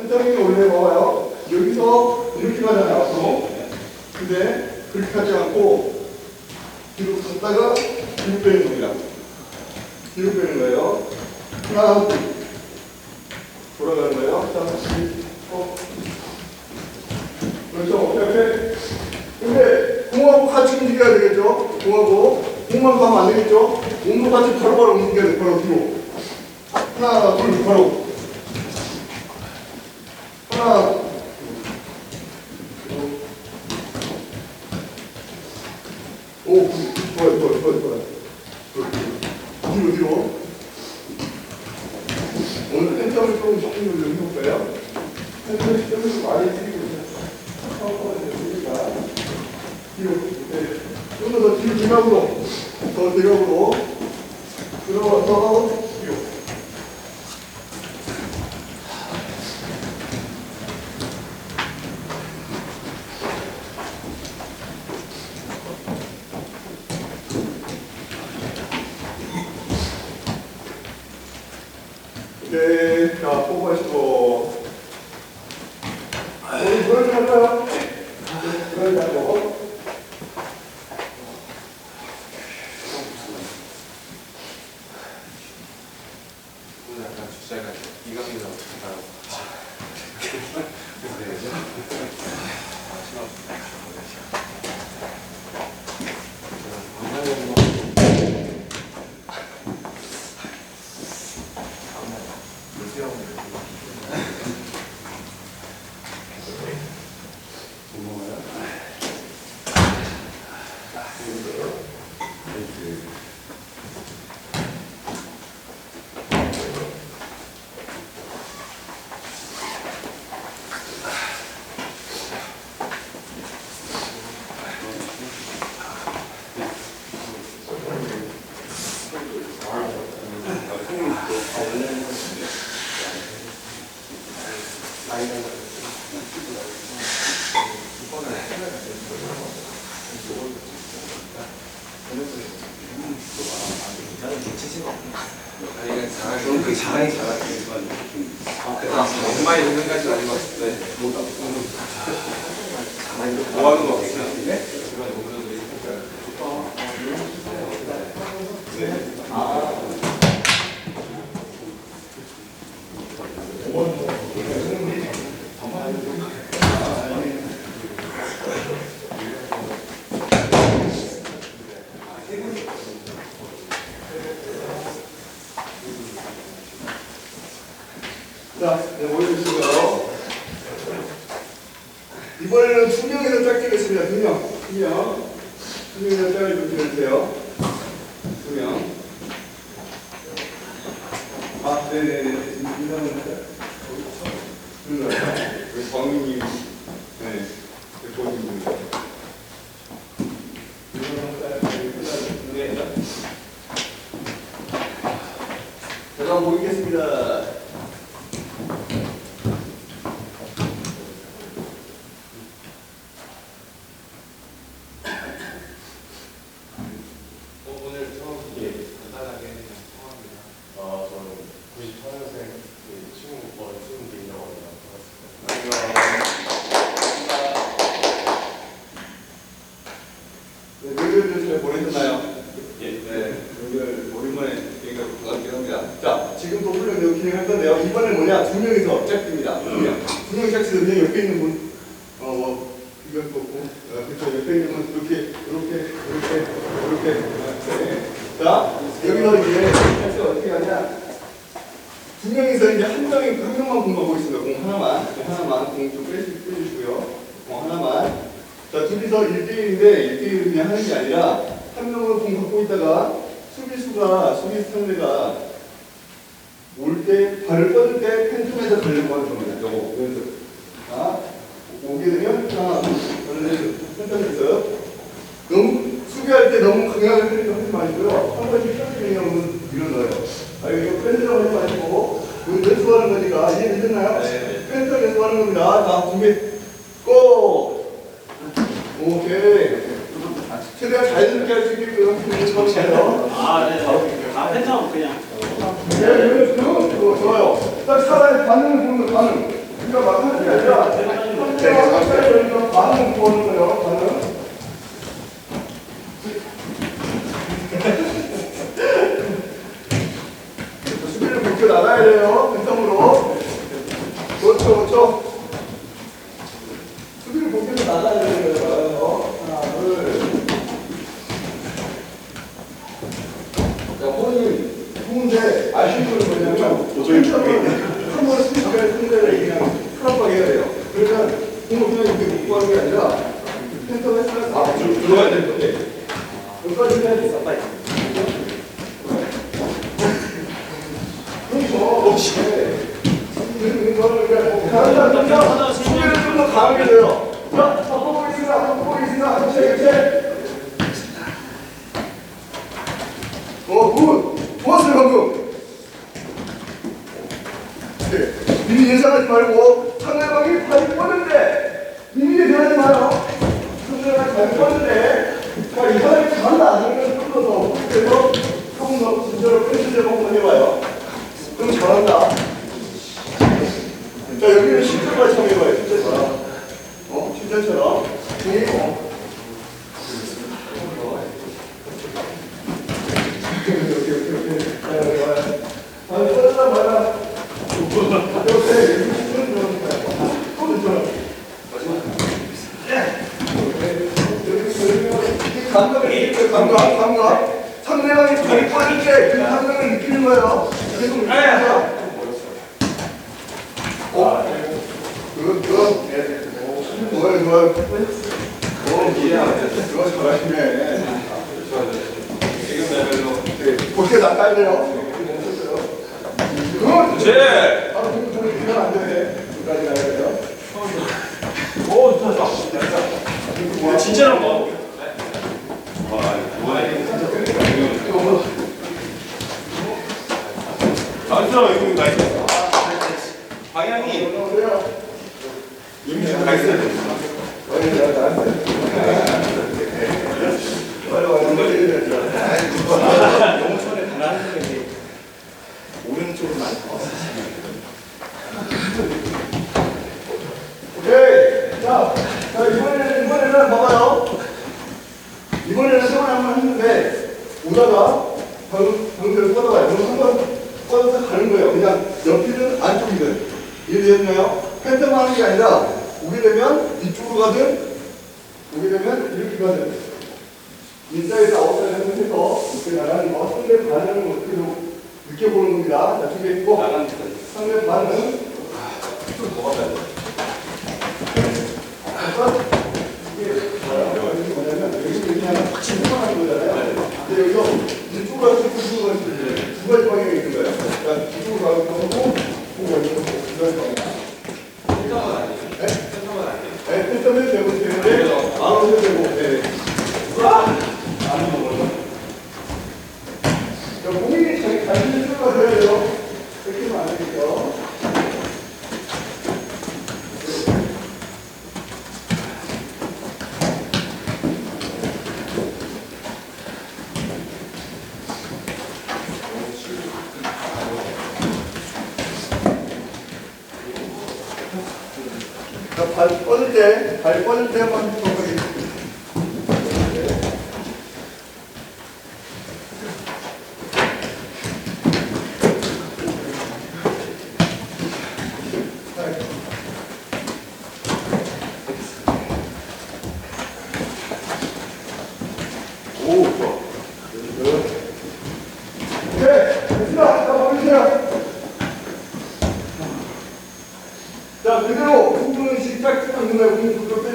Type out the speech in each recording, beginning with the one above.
펜타민이 원래 봐봐요. 여기서 이렇게 가잖아요, 앞으로. 근데 그렇게 가지 않고 뒤로 갔다가 뒤로 빼는 겁니다. 뒤로 빼는 거예요. 하나, 둘. 돌아가는 거예요. 자, 다시. 어. 그렇죠. 이렇게. 근데 공하고 같이 움직여야 되겠죠? 공하고. 공만 가면 안 되겠죠? 몸도 같이 바로 바로 움직여야 돼, 바로 뒤로. 하나, 둘, 바로. 하나, 오, 좋아요, 좋아요, 좋아요, 좋아요. 뒤로. 오늘 펜타를 조금 집중을 좀 해볼까요? 펜타를 시점을 많이 드리고 있어요. 뒤로, 네. 좀더 더 뒤로 대각으로, 더 대각으로 들어와서 뒤로. 네, 자, 뽑아시고. 우리 물을 잡아요. 물을 잡고. 주제가 이강인이랑 잠깐 아니 자, 둘이서 1대1인데 1대1을 그냥 하는 게 아니라 한 명은 공 갖고 있다가 수비수가, 수비수 상대가 올 때, 발을 뻗을 때 팬텀에서 걸려고 하는 겁니다. 요거, 연습. 자, 오게 되면 하나, 둘, 팬텀에서 너무, 수비할 때 너무 강하게 흘리지 하지 마시고요. 한 번씩 하면 밀어넣어요. 아, 이거 팬텀 하지 마시고, 이거 연습하는 거니까 이해되셨나요? 네. 팬텀 연습하는 겁니다. 자, 준비, 고! 오케이. 최대한 자연스럽게 할 수 있게끔 해주세요. 아, 네. 아, 펜타운 그냥. 네, 그럼 좋아요. 딱 사람의 반응을 보는 거 반응. 그냥 소개를 좀더 강하게 돼요. 자, 첫 번째, 한 번째, 한 번째, 한 번째. 들어 여기 나이스 방향이. 임신 가 있어요. 인사에서 아웃사이드 하면서 이렇게 나가는 것, 상대 반응을 어떻게 좀 느껴보는 겁니다. 자, 준비했고, 상대 반응. 두 가지 방향이 있는 거예요. 그러니까 이쪽으로 가고, 후방향하고 두 가지 방향. అది పొందితే అది పొందితే మనకు tutto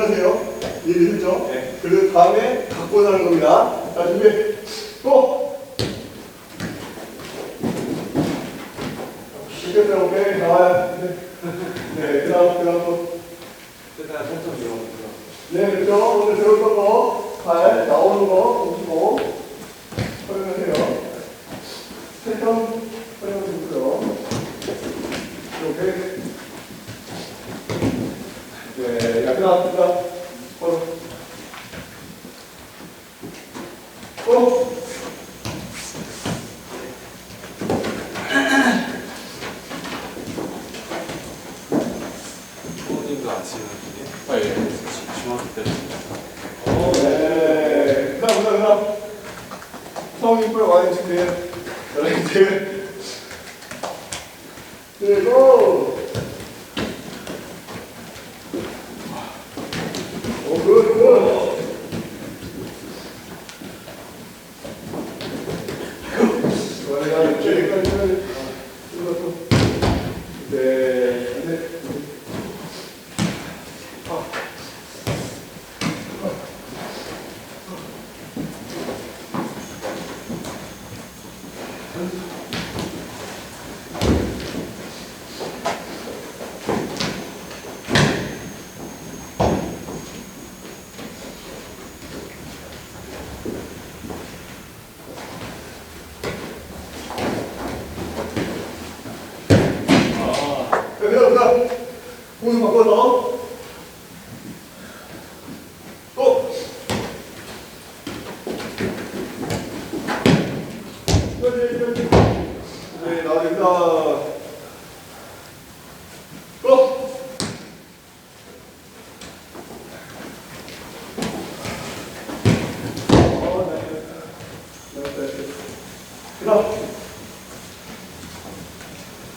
하세요. 이해되셨죠? 네. 그리고 다음에 갖고 사는 겁니다. 자, 준비. 고! 시계대로 오케이. 나와요. 네. 네, 그 다음, 그 다음 거. 일단 천천히요. 네, 그렇죠. 오늘 배울 거고, 뭐? 발 나오는 거, 움직이고, 설명하세요. 세컨. 네, 약간 아프다. 걸어. 걸어. 부모님도 아시는 분이 아, 예. 중학교 때부터. 오, 어, 네. 그다음, 그다음, 그다음. 성이 이쁘게 와야지, 그. 그리고.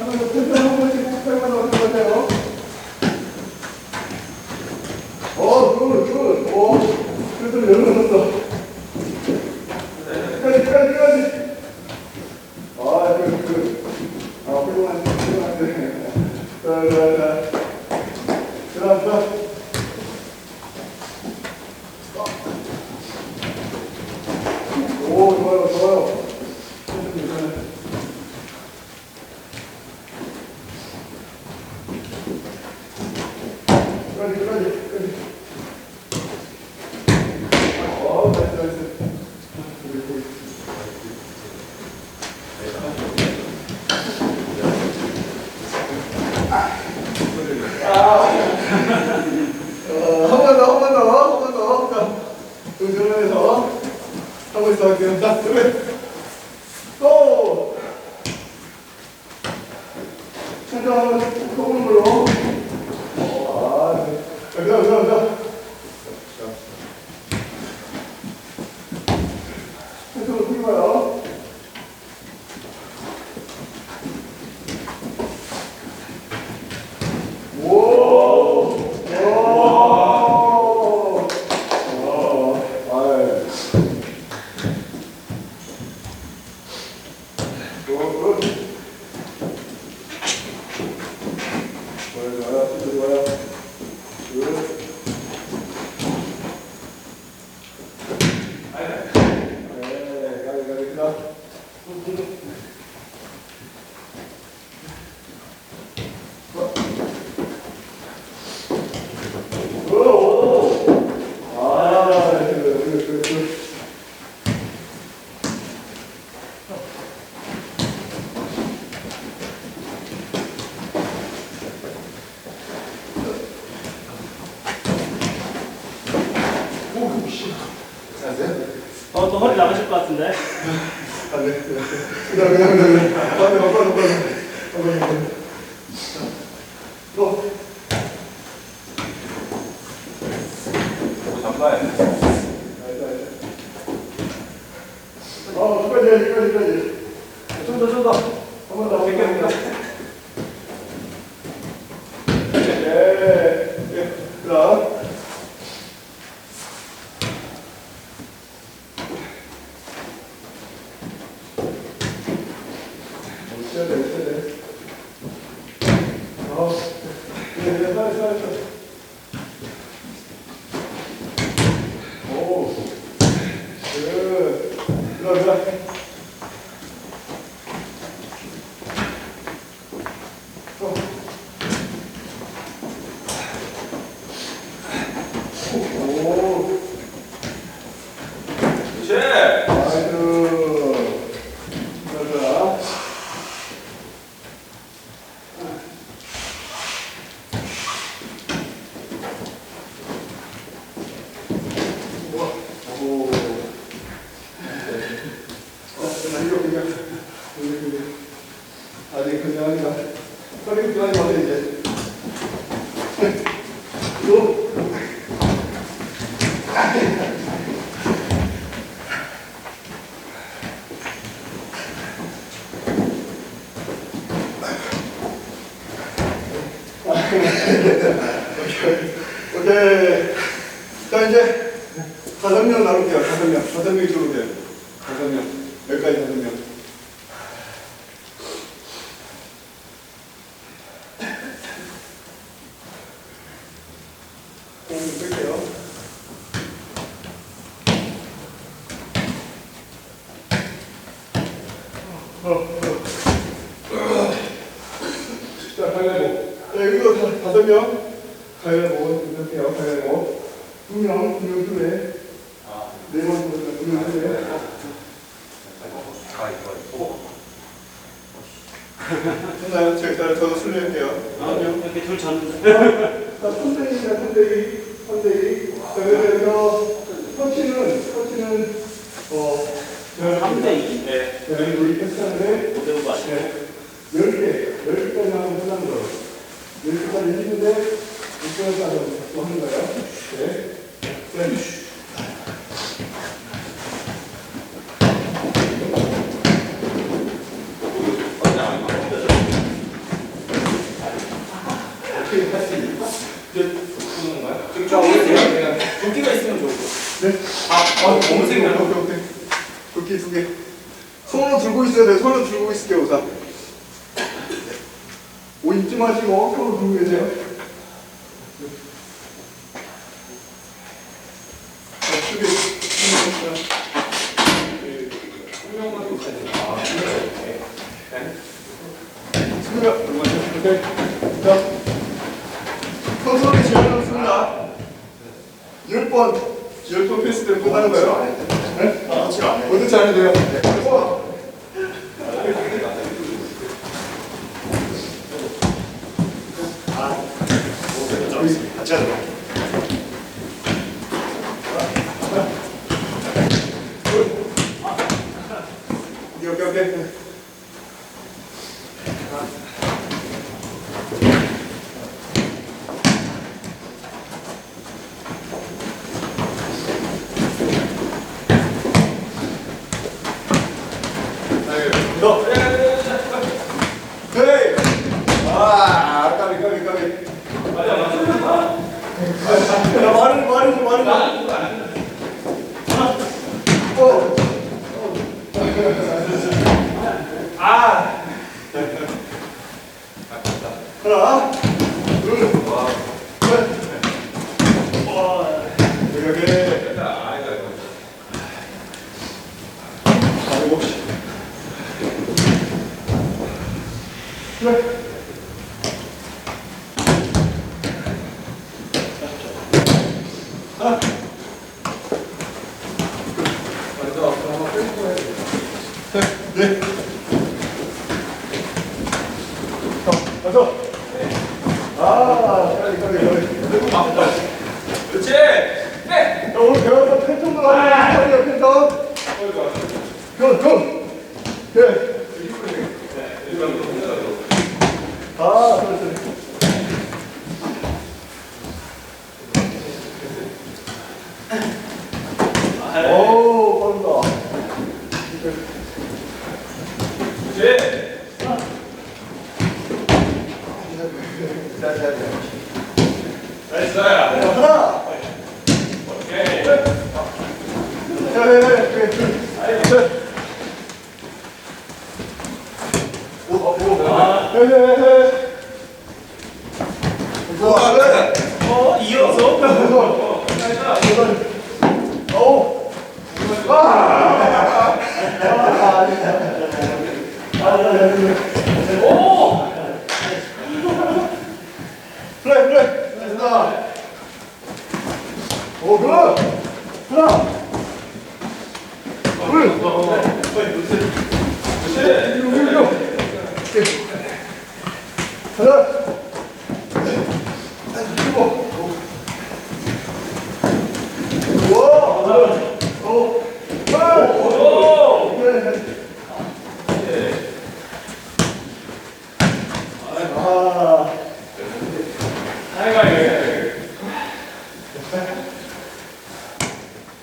어, 그러면 특별 홍보식 특별만 얻은 건데요. 어, 굿, 굿, 오. 그래도 여러분. Хто? 어, 또 허리 나가실 것 같은데. 안 돼. 그냥, 그냥, 그냥. 빨리, 빨리, 빨리. 어, 끝까지, 끝까지, 끝까지. 좀 더, 좀 더. Obrigado. 또. 오케이. 자, 이제 다섯 명 나눌게요. 다섯 명. 다섯 명이 들어오돼요 다섯 명. 여기까지 다섯 명. 공 끌게요. 자, 가위바위보. 자, 여기도 다, 다섯 명. 가위바위보. 이렇게요. 가위바위보. 두 명, 두명 둘에. 네 번, 두명 둘에. 됐나요? 제가 저도 술래할게요. 아, 이렇게 둘 졌는데. 자, 3대1이야, 3대1. 3대1. 자, 여기서 터치는, 터치는, 어, 3대2? 네. 여기 우리 패스하는데, 5대5가 아니야. 네. 10개, 10개까지 하면 끝나는 거예요. 10개까지 했는데, 6개까지 또 하는 거예요. 네. 그냥 도끼가 있으면. 네. 아, 어, 검은색이 오케이, 오케이. 도끼 두 개. 손으로 들고 있어야 돼. 손으로 들고 있을게요, 우선. 옷 입지 마시고, 손으로 들고 계세요. 자, 두 개. 두 개. 오케이. 자, 선수를 지어놓습니다. 열 번, 열번 패스 때는 또 하는 거예요. 네? 어떻게 안 해요? 어떻게 안 해도 돼요? 어. 같이 하자. 오케이, 오케이, 오케이. 너. 헤이. 아, 까비, 까비, 까비. 맞아, 맞아. 야, 말은, 말은, 말은. 어. 하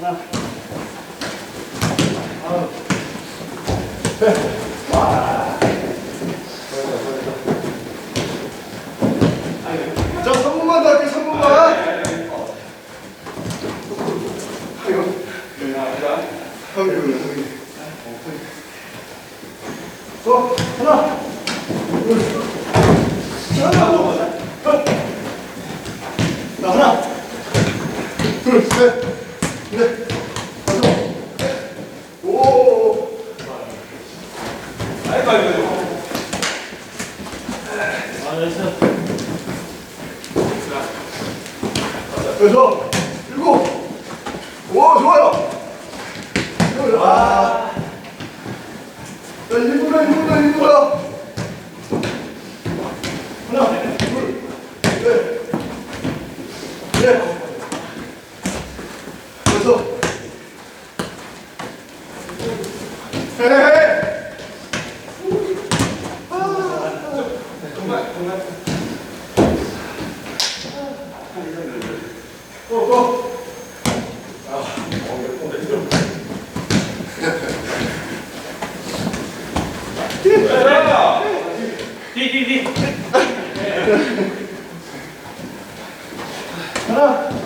好，嘿。 여섯, 일곱. 오, 좋아요. 아. 자, 일분다, 일분다, 일분다. في في في.